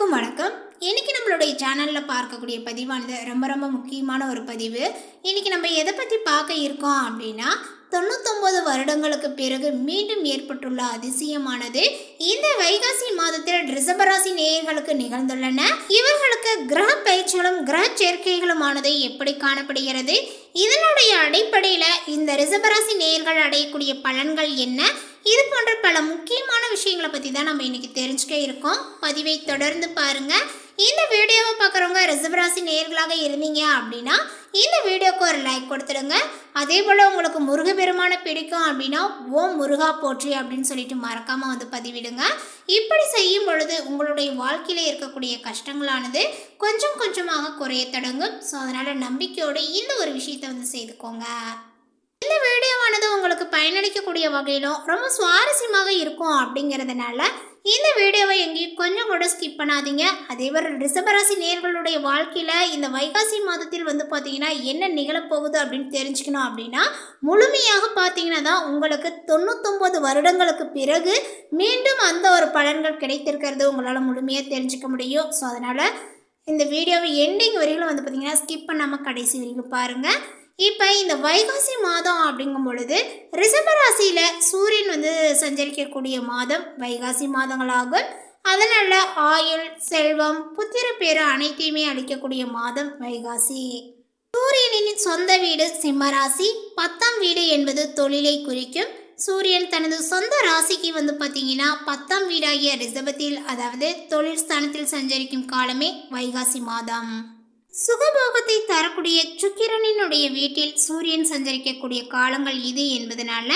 அனைவருக்கும் வணக்கம். இன்றைக்கி நம்மளுடைய சேனலில் பார்க்கக்கூடிய பதிவானது ரொம்ப ரொம்ப முக்கியமான ஒரு பதிவு. இன்றைக்கி நம்ம எதை பற்றி பார்க்க இருக்கோம் அப்படின்னா தொண்ணூத்தொம்பது வருடங்களுக்கு பிறகு மீண்டும் ஏற்பட்டுள்ள அதிசயமானது இந்த வைகாசி மாதத்தில் ரிசபராசி நேயர்களுக்கு நிகழ்ந்துள்ளன. இவர்களுக்கு கிரக பயிற்சிகளும் கிரக சேர்க்கைகளுமானது எப்படி காணப்படுகிறது? இதனுடைய அடிப்படையில் இந்த ரிசபராசி நேயர்கள் அடையக்கூடிய பலன்கள் என்ன? இது போன்ற பல முக்கியமான விஷயங்களை பற்றி தான் நம்ம இன்றைக்கி தெரிஞ்சுக்கே இருக்கோம். பதிவை தொடர்ந்து பாருங்க. இந்த வீடியோவை பார்க்குறவங்க ரிசர்வராசி நேர்களாக இருந்தீங்க அப்படின்னா இந்த வீடியோக்கு ஒரு லைக் கொடுத்துடுங்க. அதே போல் உங்களுக்கு முருகபெருமான பிடிக்கும் அப்படின்னா ஓம் முருகா போற்றி அப்படின்னு சொல்லிட்டு மறக்காமல் வந்து பதிவிடுங்க. இப்படி செய்யும் பொழுது உங்களுடைய வாழ்க்கையில் இருக்கக்கூடிய கஷ்டங்களானது கொஞ்சம் கொஞ்சமாக குறைய தொடங்கும். ஸோ அதனால் நம்பிக்கையோடு இந்த ஒரு விஷயத்தை வந்து செய்துக்கோங்க. இந்த வீடியோவானது உங்களுக்கு பயனளிக்கக்கூடிய வகையிலும் ரொம்ப சுவாரஸ்யமாக இருக்கும் அப்படிங்கிறதுனால இந்த வீடியோவை எங்கேயும் கொஞ்சம் கூட ஸ்கிப் பண்ணாதீங்க. அதே மாதிரி ரிசபராசி நேர்களுடைய வாழ்க்கையில் இந்த வைகாசி மாதத்தில் வந்து பார்த்தீங்கன்னா என்ன நிகழப்போகுது அப்படின்னு தெரிஞ்சுக்கணும் அப்படின்னா முழுமையாக பார்த்தீங்கன்னா தான் உங்களுக்கு தொண்ணூத்தொம்பது வருடங்களுக்கு பிறகு மீண்டும் அந்த ஒரு பலன்கள் கிடைத்திருக்கிறது உங்களால் முழுமையாக தெரிஞ்சுக்க முடியும். ஸோ அதனால் இந்த வீடியோவை எண்டிங் வரையிலும் வந்து பார்த்தீங்கன்னா ஸ்கிப் பண்ணாமல் கடைசி வரைக்கும் பாருங்கள் இப்போ இந்த வைகாசி மாதம் அப்படிங்கும் பொழுது ரிஷபராசியில் சூரியன் வந்து சஞ்சரிக்கக்கூடிய மாதம் வைகாசி மாதங்களாகும். அதனால் ஆயுள் செல்வம் புத்திர பேர் அனைத்தையுமே அளிக்கக்கூடிய மாதம் வைகாசி. சூரியனின் சொந்த வீடு சிம்மராசி பத்தாம் வீடு என்பது தொழிலை குறிக்கும். சூரியன் தனது சொந்த ராசிக்கு வந்து பார்த்தீங்கன்னா பத்தாம் வீடாகிய ரிஷபத்தில் அதாவது தொழில் ஸ்தானத்தில் சஞ்சரிக்கும் காலமே வைகாசி மாதம். சுகபோகத்தை தரக்கூடிய சுக்கிரனினுடைய வீட்டில் சூரியன் சஞ்சரிக்கக்கூடிய காலங்கள் இது என்பதனால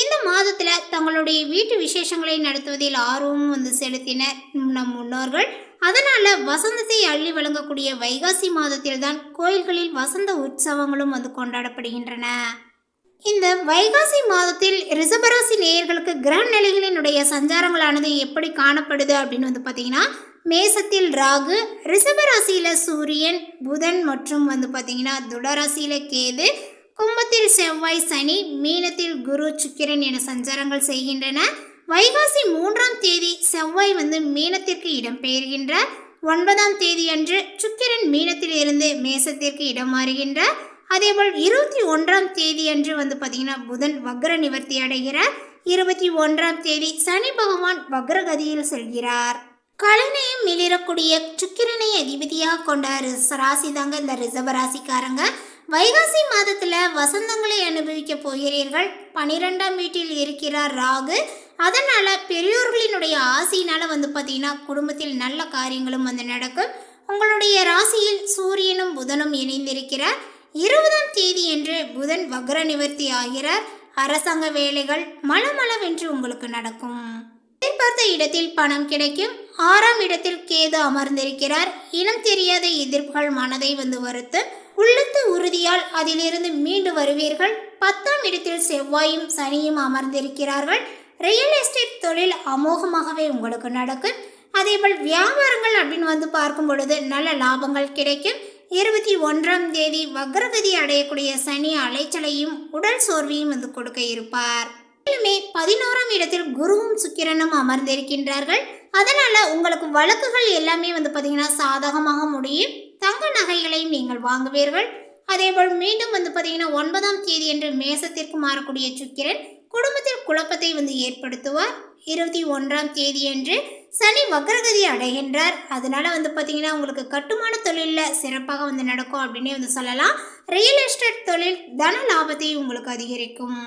இந்த மாதத்தில் தங்களுடைய வீட்டு விசேஷங்களை நடத்துவதில் ஆர்வமும் வந்து செலுத்தினர் நம் முன்னோர்கள். அதனால் வசந்தத்தை அள்ளி வழங்கக்கூடிய வைகாசி மாதத்தில் தான் கோயில்களில் வசந்த உற்சவங்களும் வந்து கொண்டாடப்படுகின்றன. இந்த வைகாசி மாதத்தில் ரிசபராசி நேயர்களுக்கு கிரக நிலைகளினுடைய சஞ்சாரங்களானது எப்படி காணப்படுது அப்படின்னு வந்து பார்த்தீங்கன்னா மேசத்தில் ராகு ரிஷபராசியில் சூரியன் புதன் மற்றும் வந்து பார்த்தீங்கன்னா துடராசியில் கேது கும்பத்தில் செவ்வாய் சனி மீனத்தில் குரு சுக்கிரன் என சஞ்சாரங்கள் செய்கின்றன. வைகாசி மூன்றாம் தேதி செவ்வாய் வந்து மீனத்திற்கு இடம்பெயர்கின்ற ஒன்பதாம் தேதி அன்று சுக்கிரன் மீனத்தில் இருந்து மேசத்திற்கு இடம் மாறுகின்றார். அதேபோல் இருபத்தி ஒன்றாம் தேதி அன்று வந்து பார்த்தீங்கன்னா புதன் வக்ர நிவர்த்தி அடைகிறார். இருபத்தி ஒன்றாம் தேதி சனி பகவான் வக்ரகதியில் செல்கிறார். கலைநயம் மிளிரக்கூடிய சுக்கிரனை அதிபதியாக கொண்ட ரிஷ- ராசி தாங்க இந்த ரிசர்வ ராசிக்காரங்க. வைகாசி மாதத்தில் வசந்தங்களை அனுபவிக்க போகிறீர்கள். பனிரெண்டாம் வீட்டில் இருக்கிறார் ராகு. அதனால் பெரியோர்களினுடைய ஆசையினால் வந்து பார்த்தீங்கன்னா குடும்பத்தில் நல்ல காரியங்களும் வந்து நடக்கும். உங்களுடைய ராசியில் சூரியனும் புதனும் இணைந்திருக்கிறார். இருபதாம் தேதி என்று புதன் வக்ர நிவர்த்தி ஆகிறார். அரசாங்க வேலைகள் மலமளவென்று உங்களுக்கு நடக்கும். எதிர்பார்த்த இடத்தில் பணம் கிடைக்கும். ஆறாம் இடத்தில் கேது அமர்ந்திருக்கிறார். இனம் தெரியாத எதிர்ப்புகள் மனதை வந்து வருத்து உள்ளத்து உறுதியால் அதிலிருந்து மீண்டு வருவீர்கள். பத்தாம் இடத்தில் செவ்வாயும் சனியும் அமர்ந்திருக்கிறார்கள். ரியல் எஸ்டேட் தொழில் அமோகமாகவே உங்களுக்கு நடக்கும். அதேபோல் வியாபாரங்கள் அப்படின்னு வந்து பார்க்கும் பொழுது நல்ல லாபங்கள் கிடைக்கும். இருபத்தி ஒன்றாம் தேதி வக்ரகதி அடையக்கூடிய சனி அலைச்சலையும் உடல் சோர்வையும் வந்து கொடுக்க இருப்பார். மேலுமே பதினோராம் இடத்தில் குருவும் சுக்கிரனும் அமர்ந்திருக்கின்றார்கள். அதனால உங்களுக்கு வழக்குகள் எல்லாமே வந்து பார்த்தீங்கன்னா சாதகமாக முடியும். தங்க நகைகளையும் நீங்கள் வாங்குவீர்கள். அதேபோல் மீண்டும் வந்து பார்த்தீங்கன்னா ஒன்பதாம் தேதி என்று மேசத்திற்கு மாறக்கூடிய சுக்கிரன் குடும்பத்தில் குழப்பத்தை வந்து ஏற்படுத்துவார். இருபத்தி ஒன்றாம் தேதி அன்று சனி வக்ரகதி அடைகின்றார். அதனால வந்து பார்த்தீங்கன்னா உங்களுக்கு கட்டுமான தொழிலில் சிறப்பாக வந்து நடக்கும் அப்படின்னே வந்து சொல்லலாம். ரியல் எஸ்டேட் தொழில் தன லாபத்தை உங்களுக்கு அதிகரிக்கும்.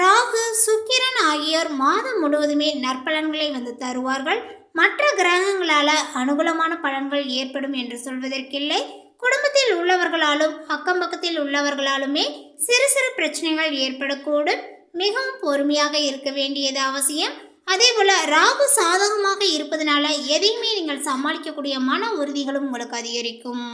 ராகு சுக்கிரன் ஆகியோர் மாதம் முழுவதுமே நற்பலன்களை வந்து தருவார்கள். மற்ற கிரகங்களால அனுகூலமான பலன்கள் ஏற்படும் என்று சொல்வதற்கில்லை. குடும்பத்தில் உள்ளவர்களாலும் அக்கம் பக்கத்தில் உள்ளவர்களாலுமே சிறு சிறு பிரச்சனைகள் ஏற்படக்கூடும். மிகவும் பொறுமையாக இருக்க வேண்டியது அவசியம். அதே போல ராகு சாதகமாக இருப்பதனால எதையுமே நீங்கள் சமாளிக்கக்கூடிய மன உறுதிகளும் உங்களுக்கு அதிகரிக்கும்.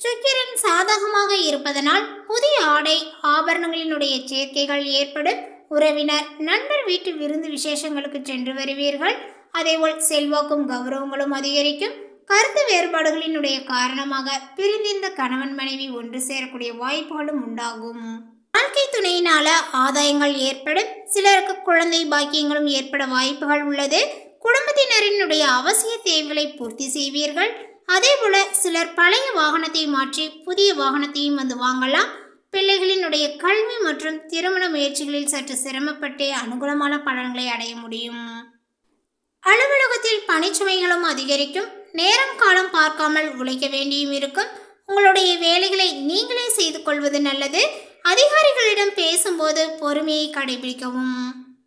சுக்கிரன் சாதகமாக இருப்பதனால் புதிய ஆடை ஆபரணங்களினுடைய சேர்க்கைகள் ஏற்படும். உறவினர் நண்பர் வீட்டு விருந்து விசேஷங்களுக்கு சென்று வருவீர்கள். அதேபோல் செல்வாக்கும் கௌரவங்களும் அதிகரிக்கும். கருத்து வேறுபாடுகளினுடைய காரணமாக பிரிந்திருந்த கணவன் மனைவி ஒன்று சேரக்கூடிய வாய்ப்புகளும் உண்டாகும். வாழ்க்கை துணையினால ஆதாயங்கள் ஏற்படும். சிலருக்கு குழந்தை பாக்கியங்களும் ஏற்பட வாய்ப்புகள் உள்ளது. குடும்பத்தினரினுடைய அவசிய தேவைகளை பூர்த்தி செய்வீர்கள். அதேபோல சிலர் பழைய வாகனத்தை மாற்றி புதிய வாகனத்தையும் வந்து வாங்கலாம். பிள்ளைகளினுடைய கல்வி மற்றும் திருமண முயற்சிகளில் சற்று சிரமப்பட்டு அனுகூலமான பலன்களை அடைய முடியும். அலுவலகத்தில் பணிச்சுமைகளும் அதிகரிக்கும். நேரம் காலம் பார்க்காமல் உழைக்க வேண்டியும் இருக்கும். உங்களுடைய வேலைகளை நீங்களே செய்து கொள்வது நல்லது. அதிகாரிகளிடம் பேசும்போது பொறுமையை கடைபிடிக்கவும்.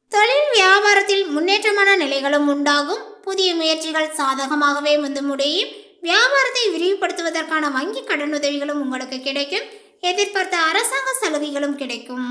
தொழில் வியாபாரத்தில் முன்னேற்றமான நிலைகளும் உண்டாகும். புதிய முயற்சிகள் சாதகமாகவே வந்து முடியும். வியாபாரத்தை விரிவுபடுத்துவதற்கான வங்கி கடனுதவிகளும் உங்களுக்கு கிடைக்கும். எதிர்பார்த்த அரசாங்க சலுகைகளும் கிடைக்கும்.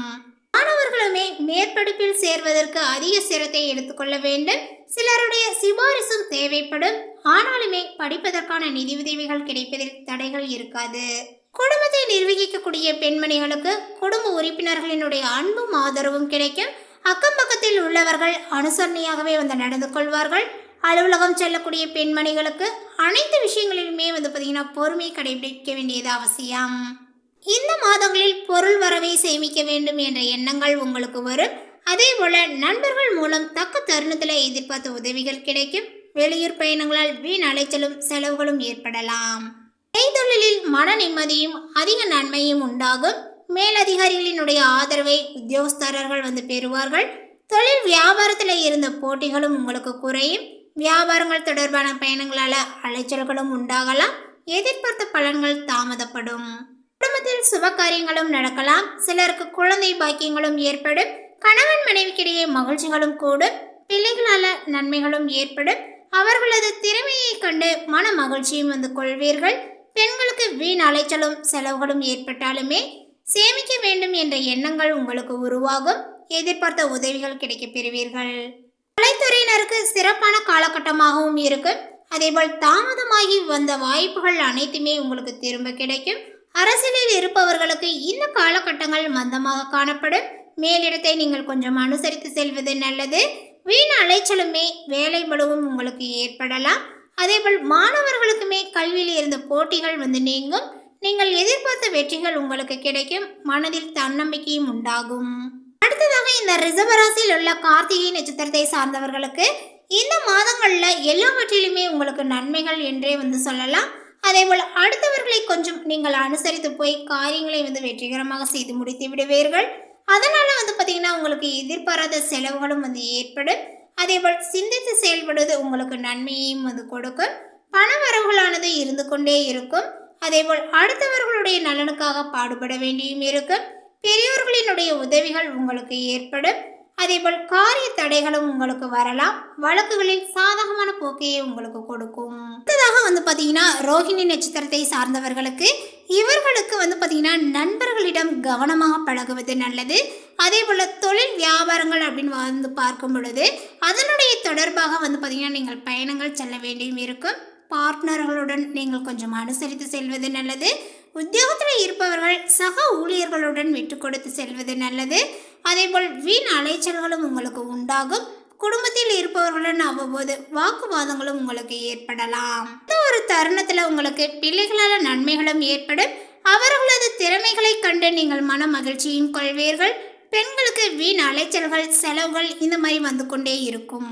மாணவர்களுமே மேற்படிப்பில் சேர்வதற்கு அதிக சிரத்தை எடுத்துக்கொள்ள வேண்டும். சிலருடைய சிபாரிசும் தேவைப்படும். ஆனாலுமே படிப்பதற்கான நிதி உதவிகள் கிடைப்பதில் தடைகள் இருக்காது. குடும்பத்தை நிர்வகிக்கக்கூடிய பெண்மணிகளுக்கு குடும்ப உறுப்பினர்களினுடைய அன்பும் ஆதரவும் கிடைக்கும். அக்கம் பக்கத்தில் உள்ளவர்கள் அனுசரணையாகவே வந்து நடந்து கொள்வார்கள். அலுவலகம் செல்லக்கூடிய பெண்மணிகளுக்கு அனைத்து விஷயங்களிலுமே வந்து பார்த்தீங்கன்னா பொறுமை கடைபிடிக்க வேண்டியது அவசியம். இந்த மாதங்களில் பொருள் வரவை சேமிக்க வேண்டும் என்ற எண்ணங்கள் உங்களுக்கு வரும். அதே போல நண்பர்கள் மூலம் தக்க தருணத்தில் எதிர்பார்த்த உதவிகள் கிடைக்கும். வெளியூர் பயணங்களால் வீண் அலைச்சலும் செலவுகளும் ஏற்படலாம். கைத்தொழிலில் மன நிம்மதியும் அதிக நன்மையும் உண்டாகும். மேலதிகாரிகளினுடைய ஆதரவை உத்தியோகஸ்தரர்கள் வந்து பெறுவார்கள். தொழில் வியாபாரத்தில் இருந்த போட்டிகளும் உங்களுக்கு குறையும். வியாபாரங்கள் தொடர்பான பயணங்களால் அலைச்சல்களும் உண்டாகலாம். எதிர்பார்த்த பலன்கள் தாமதப்படும். குடும்பத்தில் சுப காரியங்களும் நடக்கலாம். சிலருக்கு குழந்தை பாக்கியங்களும் ஏற்படும். கணவன் மனைவிக்கிடையே மகிழ்ச்சிகளும் கூடும். பிள்ளைகளால நன்மைகளும் ஏற்படும். அவர்களது திறமையை கண்டு மன மகிழ்ச்சியும் வந்து கொள்வீர்கள். பெண்களுக்கு வீண் அலைச்சலும் செலவுகளும் ஏற்பட்டாலுமே சேமிக்க வேண்டும் என்ற எண்ணங்கள் உங்களுக்கு உருவாகும். எதிர்பார்த்த உதவிகள் கிடைக்கப் பெறுவீர்கள். கலைத்துறையினருக்கு சிறப்பான காலகட்டமாகவும் இருக்கும். அதேபோல் தாமதமாகி வந்த வாய்ப்புகள் அனைத்துமே உங்களுக்கு திரும்ப கிடைக்கும். அரசியலில் இருப்பவர்களுக்கு இந்த காலகட்டங்கள் மந்தமாக காணப்படும். மேலிடத்தை நீங்கள் கொஞ்சம் அனுசரித்து செல்வது நல்லது. வீண் அலைச்சலுமே வேலை பளுவும் உங்களுக்கு ஏற்படலாம். அதேபோல் மாணவர்களுக்குமே கல்வியில் இருந்த போட்டிகள் வந்து நீங்கும். நீங்கள் எதிர்பார்த்த வெற்றிகள் உங்களுக்கு கிடைக்கும். மனதில் தன்னம்பிக்கையும் உண்டாகும். அடுத்ததாக இந்த ரிசர்வராசியில் உள்ள கார்த்திகை நட்சத்திரத்தை சார்ந்தவர்களுக்கு இந்த மாதங்களில் எல்லாவற்றிலுமே உங்களுக்கு நன்மைகள் என்றே வந்து சொல்லலாம். அதேபோல் அடுத்தவர்களை கொஞ்சம் நீங்கள் அனுசரித்து போய் காரியங்களை வந்து வெற்றிகரமாக செய்து முடித்து விடுவீர்கள். அதனால் வந்து பார்த்தீங்கன்னா உங்களுக்கு எதிர்பாராத செலவுகளும் வந்து ஏற்படும். அதேபோல் சிந்தித்து செயல்படுவது உங்களுக்கு நன்மையையும் வந்து கொடுக்கும். பண வரவுகளானது இருந்து கொண்டே இருக்கும். அதேபோல் அடுத்தவர்களுடைய நலனுக்காக பாடுபட வேண்டியும் இருக்கும். பெரியோர்களினுடைய உதவிகள் உங்களுக்கு ஏற்படும். அதேபோல் காரிய தடைகளும் உங்களுக்கு வரலாம். வழக்குகளில் சாதகமான போக்கையை உங்களுக்கு கொடுக்கும். அடுத்ததாக வந்து பார்த்தீங்கன்னா ரோஹிணி நட்சத்திரத்தை சார்ந்தவர்களுக்கு இவர்களுக்கு வந்து பார்த்தீங்கன்னா நண்பர்களிடம் கவனமாக பழகுவது நல்லது. அதே போல் தொழில் வியாபாரங்கள் அப்படின்னு வந்து பார்க்கும் பொழுது அதனுடைய தொடர்பாக வந்து பார்த்தீங்கன்னா நீங்கள் பயணங்கள் செல்ல வேண்டியும் இருக்கும். பார்ட்னர்களுடன் நீங்கள் கொஞ்சம் அனுசரித்து செல்வது நல்லது. உத்தியோகத்தில் இருப்பவர்கள் சக ஊழியர்களுடன் விட்டு கொடுத்து செல்வது நல்லது. அதேபோல் வீண் அலைச்சல்களும் உங்களுக்கு உண்டாகும். குடும்பத்தில் இருப்பவர்களுடன் அவ்வப்போது வாக்குவாதங்களும் உங்களுக்கு ஏற்படலாம். இந்த ஒரு தருணத்தில் உங்களுக்கு பிள்ளைகளால் நன்மைகளும் ஏற்படும். அவர்களது திறமைகளை கண்டு நீங்கள் மன மகிழ்ச்சியும் கொள்வீர்கள். பெண்களுக்கு வீண் அலைச்சல்கள் செலவுகள் இந்த மாதிரி வந்து கொண்டே இருக்கும்.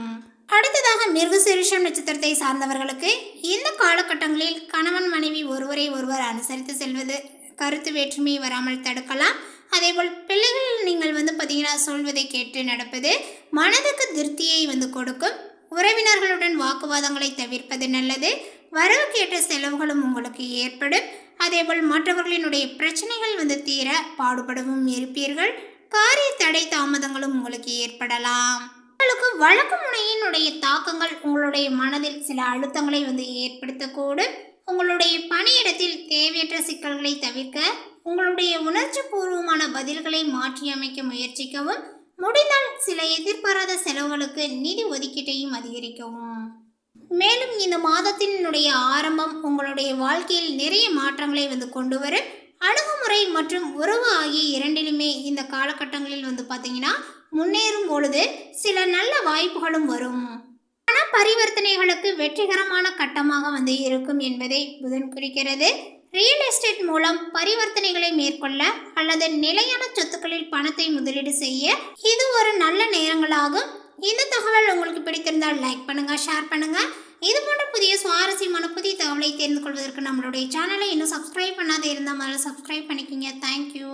அடுத்ததாக மிருகசீரிஷம் நட்சத்திரத்தை சார்ந்தவர்களுக்கு இந்த காலகட்டங்களில் கணவன் மனைவி ஒருவரை ஒருவர் அனுசரித்து செல்வது கருத்து வேற்றுமை வராமல் தடுக்கலாம். அதேபோல் பிள்ளைகள் நீங்கள் வந்து பார்த்தீங்கன்னா சொல்வதை கேட்டு நடப்பது மனதுக்கு திருப்தியை வந்து கொடுக்கும். உறவினர்களுடன் வாக்குவாதங்களை தவிர்ப்பது நல்லது. வரவுக்கு ஏற்ற செலவுகளும் உங்களுக்கு ஏற்படும். அதேபோல் மற்றவர்களினுடைய பிரச்சனைகள் வந்து தீர பாடுபடவும் இருப்பீர்கள். காரிய தடை தாமதங்களும் உங்களுக்கு ஏற்படலாம். உங்களுக்கு வழக்கு முனையினுடைய தாக்கங்கள் உங்களுடைய மனதில் சில அழுத்தங்களை வந்து ஏற்படுத்தக்கூடும். உங்களுடைய பணியிடத்தில் தேவையற்ற சிக்கல்களை தவிர்க்க உங்களுடைய உணர்ச்சி பூர்வமான பதில்களை மாற்றியமைக்க முயற்சிக்கவும் முடிந்தால் சில எதிர்பாராத செலவுகளுக்கு நிதி ஒதுக்கீட்டையும் அதிகரிக்கவும். மேலும் இந்த மாதத்தினுடைய ஆரம்பம் உங்களுடைய வாழ்க்கையில் நிறைய மாற்றங்களை வந்து கொண்டு வரும் அணுகுமுறை மற்றும் உறவு ஆகிய இரண்டிலுமே இந்த காலகட்டங்களில் வந்து பார்த்தீங்கன்னா முன்னேறும் பொழுது சில நல்ல வாய்ப்புகளும் வரும். பண பரிவர்த்தனைகளுக்கு வெற்றிகரமான கட்டமாக வந்து இருக்கும் என்பதை புதன் குறிக்கிறது. ரியல் எஸ்டேட் மூலம் பரிவர்த்தனைகளை மேற்கொள்ள அல்லது நிலையான சொத்துக்களில் பணத்தை முதலீடு செய்ய இது ஒரு நல்ல நேரங்களாகும். இந்த தகவல் உங்களுக்கு பிடித்திருந்தால் லைக் பண்ணுங்க ஷேர் பண்ணுங்க. இது போன்ற புதிய சுவாரஸ்யமான புதிய தகவலை தெரிந்து கொள்வதற்கு நம்மளுடைய சேனலை இன்னும் சப்ஸ்கிரைப் பண்ணாத இருந்தால் முதல்ல சப்ஸ்கிரைப் பண்ணிக்கிங்க. தேங்க்யூ